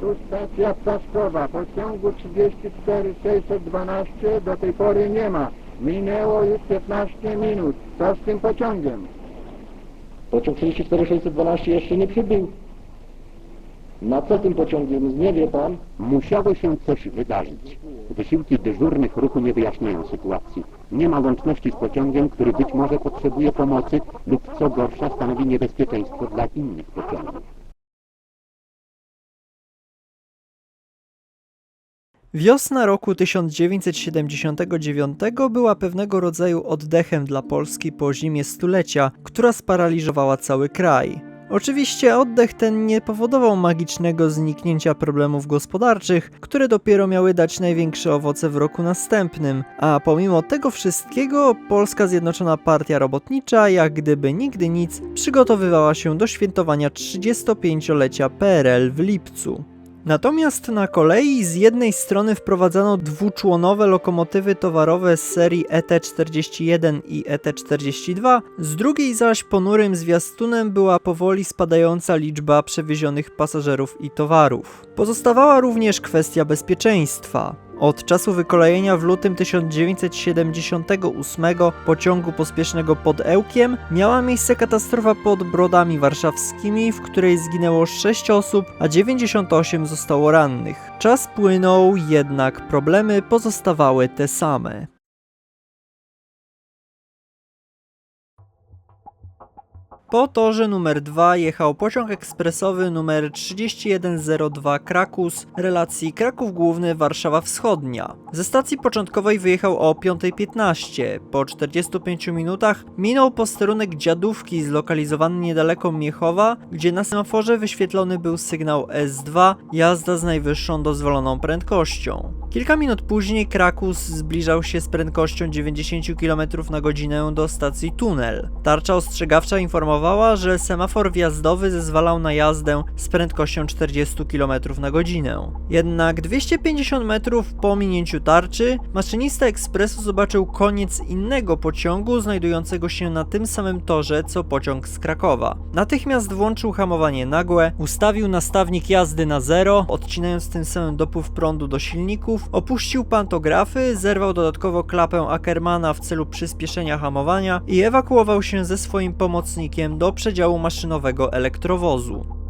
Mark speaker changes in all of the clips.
Speaker 1: Tu stacja Ptaszkowa, pociągu 34 612 do tej pory nie ma. Minęło już 15 minut. Co z tym pociągiem?
Speaker 2: Pociąg 34612 jeszcze nie przybył. Na co tym pociągiem? Nie wie pan?
Speaker 3: Musiało się coś wydarzyć. Wysiłki dyżurnych ruchu nie wyjaśniają sytuacji. Nie ma łączności z pociągiem, który być może potrzebuje pomocy lub co gorsza stanowi niebezpieczeństwo dla innych pociągów.
Speaker 4: Wiosna roku 1979 była pewnego rodzaju oddechem dla Polski po zimie stulecia, która sparaliżowała cały kraj. Oczywiście oddech ten nie powodował magicznego zniknięcia problemów gospodarczych, które dopiero miały dać największe owoce w roku następnym, a pomimo tego wszystkiego Polska Zjednoczona Partia Robotnicza, jak gdyby nigdy nic, przygotowywała się do świętowania 35-lecia PRL w lipcu. Natomiast na kolei z jednej strony wprowadzano dwuczłonowe lokomotywy towarowe z serii ET41 i ET42, z drugiej zaś ponurym zwiastunem była powoli spadająca liczba przewiezionych pasażerów i towarów. Pozostawała również kwestia bezpieczeństwa. Od czasu wykolejenia w lutym 1978 pociągu pospiesznego pod Ełkiem miała miejsce katastrofa pod Brodami Warszawskimi, w której zginęło 6 osób, a 98 zostało rannych. Czas płynął, jednak problemy pozostawały te same. Po torze numer 2 jechał pociąg ekspresowy numer 3102 Krakus relacji Kraków Główny Warszawa Wschodnia. Ze stacji początkowej wyjechał o 5.15. Po 45 minutach minął posterunek Dziadówki zlokalizowany niedaleko Miechowa, gdzie na semaforze wyświetlony był sygnał S2 jazda z najwyższą dozwoloną prędkością. Kilka minut później Krakus zbliżał się z prędkością 90 km na godzinę do stacji Tunel. Tarcza ostrzegawcza informowała, że semafor wjazdowy zezwalał na jazdę z prędkością 40 km na godzinę. Jednak 250 metrów po minięciu tarczy, maszynista ekspresu zobaczył koniec innego pociągu znajdującego się na tym samym torze co pociąg z Krakowa. Natychmiast włączył hamowanie nagłe, ustawił nastawnik jazdy na zero, odcinając tym samym dopływ prądu do silników, opuścił pantografy, zerwał dodatkowo klapę Ackermana w celu przyspieszenia hamowania i ewakuował się ze swoim pomocnikiem do przedziału maszynowego elektrowozu.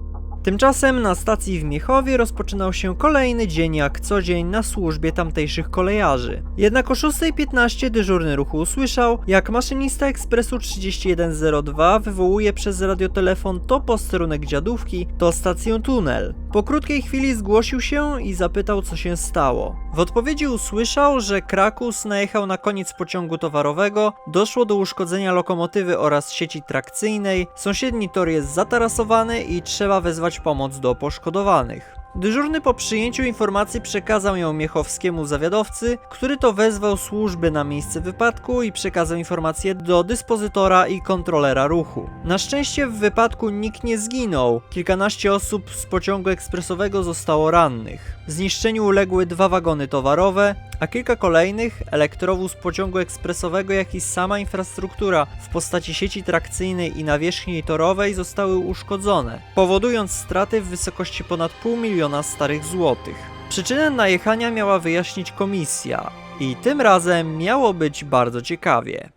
Speaker 4: Tymczasem na stacji w Miechowie rozpoczynał się kolejny dzień jak co dzień na służbie tamtejszych kolejarzy. Jednak o 6.15 dyżurny ruchu usłyszał, jak maszynista ekspresu 3102 wywołuje przez radiotelefon to posterunek dziadówki, to stację tunel. Po krótkiej chwili zgłosił się i zapytał co się stało. W odpowiedzi usłyszał, że Krakus najechał na koniec pociągu towarowego, doszło do uszkodzenia lokomotywy oraz sieci trakcyjnej, sąsiedni tor jest zatarasowany i trzeba wezwać pomoc do poszkodowanych. Dyżurny po przyjęciu informacji przekazał ją Miechowskiemu zawiadowcy, który to wezwał służby na miejsce wypadku i przekazał informację do dyspozytora i kontrolera ruchu. Na szczęście w wypadku nikt nie zginął, kilkanaście osób z pociągu ekspresowego zostało rannych. Zniszczeniu uległy dwa wagony towarowe, a kilka kolejnych, elektrowóz pociągu ekspresowego, jak i sama infrastruktura w postaci sieci trakcyjnej i nawierzchni torowej zostały uszkodzone, powodując straty w wysokości ponad pół miliona starych złotych. Przyczynę najechania miała wyjaśnić komisja i tym razem miało być bardzo ciekawie.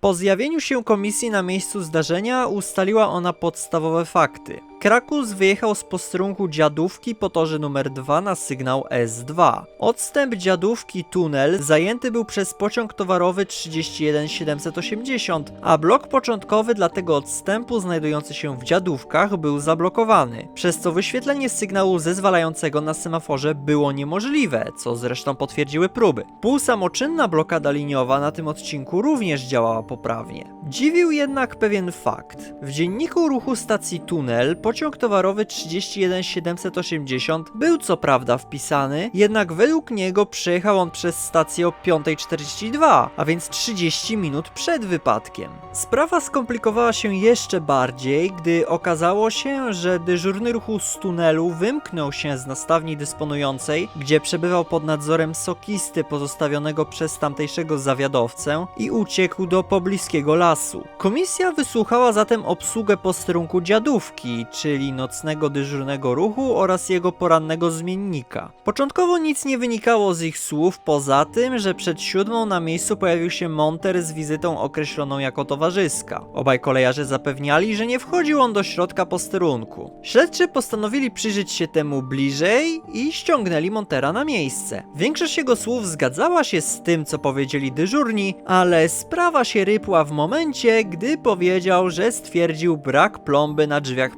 Speaker 4: Po zjawieniu się komisji na miejscu zdarzenia ustaliła ona podstawowe fakty. Krakus wyjechał z posterunku Dziadówki po torze numer 2 na sygnał S2. Odstęp Dziadówki tunel zajęty był przez pociąg towarowy 31780, a blok początkowy dla tego odstępu znajdujący się w Dziadówkach był zablokowany, przez co wyświetlenie sygnału zezwalającego na semaforze było niemożliwe, co zresztą potwierdziły próby. Półsamoczynna blokada liniowa na tym odcinku również działała poprawnie. Dziwił jednak pewien fakt. W dzienniku ruchu stacji Tunel pociąg towarowy 31780 był co prawda wpisany, jednak według niego przejechał on przez stację o 5.42, a więc 30 minut przed wypadkiem. Sprawa skomplikowała się jeszcze bardziej, gdy okazało się, że dyżurny ruchu z tunelu wymknął się z nastawni dysponującej, gdzie przebywał pod nadzorem sokisty pozostawionego przez tamtejszego zawiadowcę i uciekł do pobliskiego lasu. Komisja wysłuchała zatem obsługę posterunku dziadówki, czyli nocnego dyżurnego ruchu oraz jego porannego zmiennika. Początkowo nic nie wynikało z ich słów, poza tym, że przed siódmą na miejscu pojawił się monter z wizytą określoną jako towarzyska. Obaj kolejarze zapewniali, że nie wchodził on do środka posterunku. Śledczy postanowili przyjrzeć się temu bliżej i ściągnęli montera na miejsce. Większość jego słów zgadzała się z tym, co powiedzieli dyżurni, ale sprawa się rypła w momencie, gdy powiedział, że stwierdził brak plomby na drzwiach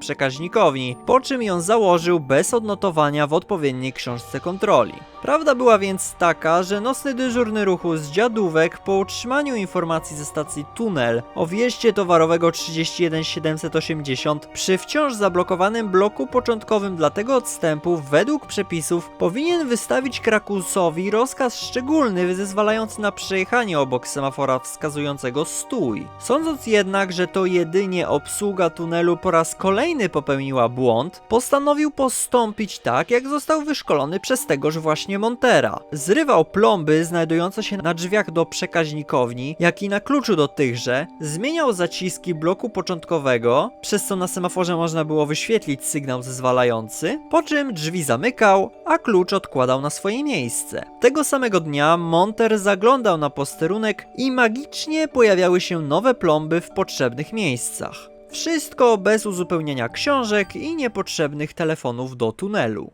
Speaker 4: po czym ją założył bez odnotowania w odpowiedniej książce kontroli. Prawda była więc taka, że nocny dyżurny ruchu z dziadówek po utrzymaniu informacji ze stacji Tunel o wjeździe towarowego 31780 przy wciąż zablokowanym bloku początkowym dla tego odstępu według przepisów powinien wystawić Krakusowi rozkaz szczególny zezwalający na przejechanie obok semafora wskazującego stój. Sądząc jednak, że to jedynie obsługa tunelu po raz kolejny popełniła błąd, postanowił postąpić tak, jak został wyszkolony przez tegoż właśnie Montera. Zrywał plomby znajdujące się na drzwiach do przekaźnikowni, jak i na kluczu do tychże, zmieniał zaciski bloku początkowego, przez co na semaforze można było wyświetlić sygnał zezwalający, po czym drzwi zamykał, a klucz odkładał na swoje miejsce. Tego samego dnia Monter zaglądał na posterunek i magicznie pojawiały się nowe plomby w potrzebnych miejscach. Wszystko bez uzupełnienia książek i niepotrzebnych telefonów do tunelu.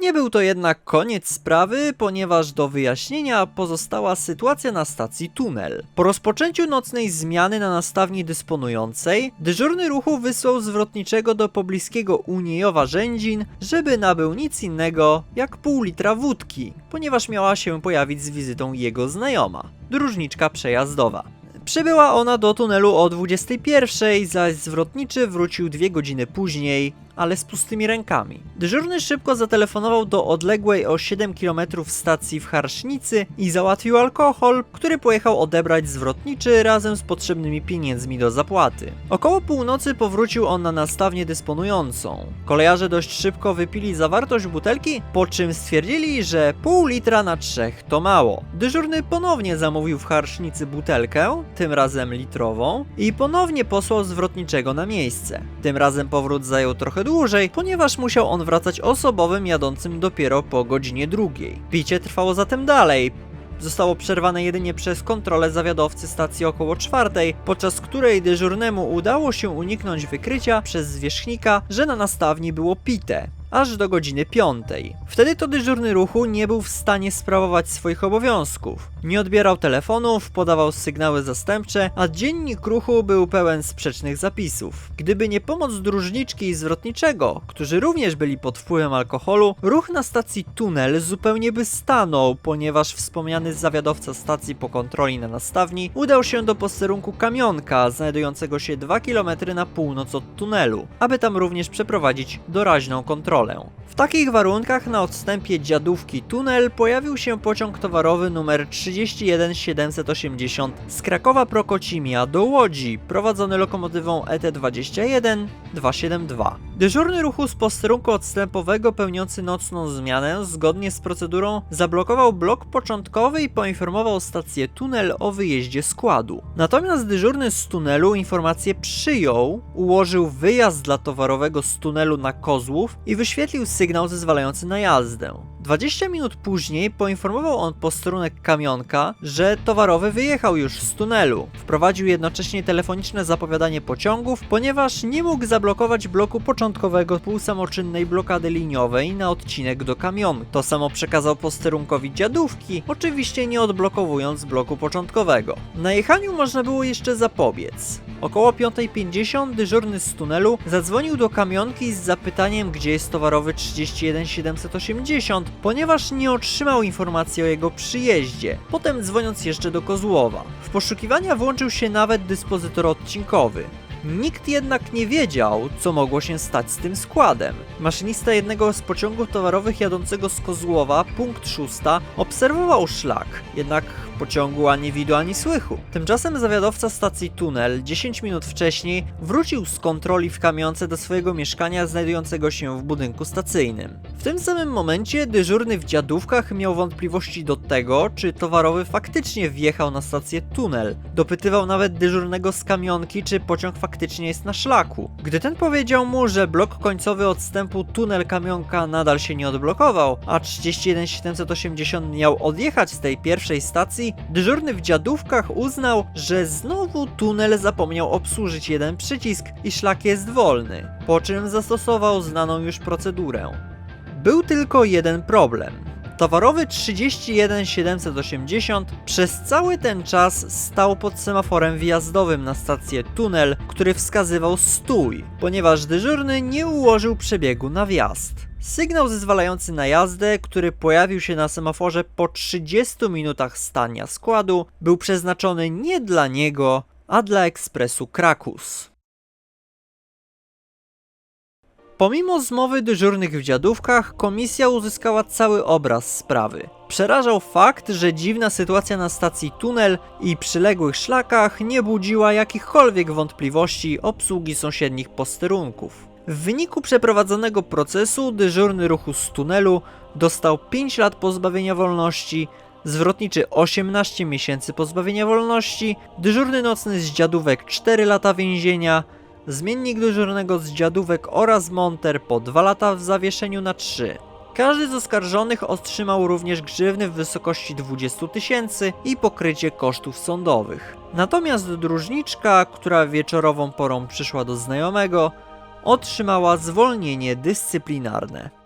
Speaker 4: Nie był to jednak koniec sprawy, ponieważ do wyjaśnienia pozostała sytuacja na stacji Tunel. Po rozpoczęciu nocnej zmiany na nastawni dysponującej, dyżurny ruchu wysłał zwrotniczego do pobliskiego Uniejowa Rzędzin, żeby nabył nic innego jak pół litra wódki, ponieważ miała się pojawić z wizytą jego znajoma, dróżniczka przejazdowa. Przybyła ona do tunelu o 21, zaś zwrotniczy wrócił dwie godziny później, ale z pustymi rękami. Dyżurny szybko zatelefonował do odległej o 7 km stacji w Harsznicy i załatwił alkohol, który pojechał odebrać zwrotniczy razem z potrzebnymi pieniędzmi do zapłaty. Około północy powrócił on na nastawnię dysponującą. Kolejarze dość szybko wypili zawartość butelki, po czym stwierdzili, że pół litra na trzech to mało. Dyżurny ponownie zamówił w Harsznicy butelkę, tym razem litrową, i ponownie posłał zwrotniczego na miejsce. Tym razem powrót zajął trochę dłużej, ponieważ musiał on wracać osobowym jadącym dopiero po godzinie drugiej. Picie trwało zatem dalej, zostało przerwane jedynie przez kontrolę zawiadowcy stacji około czwartej, podczas której dyżurnemu udało się uniknąć wykrycia przez zwierzchnika, że na nastawni było pite. Aż do godziny piątej. Wtedy to dyżurny ruchu nie był w stanie sprawować swoich obowiązków. Nie odbierał telefonów, podawał sygnały zastępcze, a dziennik ruchu był pełen sprzecznych zapisów. Gdyby nie pomoc dróżniczki i zwrotniczego, którzy również byli pod wpływem alkoholu, ruch na stacji Tunel zupełnie by stanął, ponieważ wspomniany zawiadowca stacji po kontroli na nastawni udał się do posterunku kamionka, znajdującego się 2 km na północ od tunelu, aby tam również przeprowadzić doraźną kontrolę. W takich warunkach na odstępie dziadówki tunel pojawił się pociąg towarowy numer 31780 z Krakowa Prokocimia do Łodzi, prowadzony lokomotywą E ET21 272. Dyżurny ruchu z posterunku odstępowego pełniący nocną zmianę zgodnie z procedurą zablokował blok początkowy i poinformował stację tunel o wyjeździe składu. Natomiast dyżurny z tunelu informację przyjął, ułożył wyjazd dla towarowego z tunelu na Kozłów i wyświetlił sygnał zezwalający na jazdę. 20 minut później poinformował on posterunek kamionka, że towarowy wyjechał już z tunelu. Wprowadził jednocześnie telefoniczne zapowiadanie pociągów, ponieważ nie mógł zablokować bloku początkowego półsamoczynnej blokady liniowej na odcinek do kamionu. To samo przekazał posterunkowi dziadówki, oczywiście nie odblokowując bloku początkowego. Na jechaniu można było jeszcze zapobiec. Około 5.50 dyżurny z tunelu zadzwonił do kamionki z zapytaniem, gdzie jest towarowy 31780, ponieważ nie otrzymał informacji o jego przyjeździe. Potem dzwoniąc jeszcze do Kozłowa. W poszukiwania włączył się nawet dyspozytor odcinkowy. Nikt jednak nie wiedział, co mogło się stać z tym składem. Maszynista jednego z pociągów towarowych jadącego z Kozłowa, punkt 6, obserwował szlak, jednak pociągu ani widu, ani słychu. Tymczasem zawiadowca stacji Tunel 10 minut wcześniej wrócił z kontroli w kamionce do swojego mieszkania znajdującego się w budynku stacyjnym. W tym samym momencie dyżurny w dziadówkach miał wątpliwości do tego, czy towarowy faktycznie wjechał na stację Tunel. Dopytywał nawet dyżurnego z kamionki, czy pociąg faktycznie jest na szlaku. Gdy ten powiedział mu, że blok końcowy odstępu Tunel Kamionka nadal się nie odblokował, a 31780 miał odjechać z tej pierwszej stacji, dyżurny w dziadówkach uznał, że znowu tunel zapomniał obsłużyć jeden przycisk i szlak jest wolny, po czym zastosował znaną już procedurę. Był tylko jeden problem. Towarowy 31780 przez cały ten czas stał pod semaforem wjazdowym na stację tunel, który wskazywał stój, ponieważ dyżurny nie ułożył przebiegu na wjazd. Sygnał zezwalający na jazdę, który pojawił się na semaforze po 30 minutach stania składu, był przeznaczony nie dla niego, a dla ekspresu Krakus. Pomimo zmowy dyżurnych w dziadówkach, komisja uzyskała cały obraz sprawy. Przerażał fakt, że dziwna sytuacja na stacji tunel i przyległych szlakach nie budziła jakichkolwiek wątpliwości obsługi sąsiednich posterunków. W wyniku przeprowadzonego procesu dyżurny ruchu z tunelu dostał 5 lat pozbawienia wolności, zwrotniczy 18 miesięcy pozbawienia wolności, dyżurny nocny z dziadówek 4 lata więzienia, zmiennik dyżurnego z dziadówek oraz monter po 2 lata w zawieszeniu na 3. Każdy z oskarżonych otrzymał również grzywny w wysokości 20 tysięcy i pokrycie kosztów sądowych. Natomiast dróżniczka, która wieczorową porą przyszła do znajomego, otrzymała zwolnienie dyscyplinarne.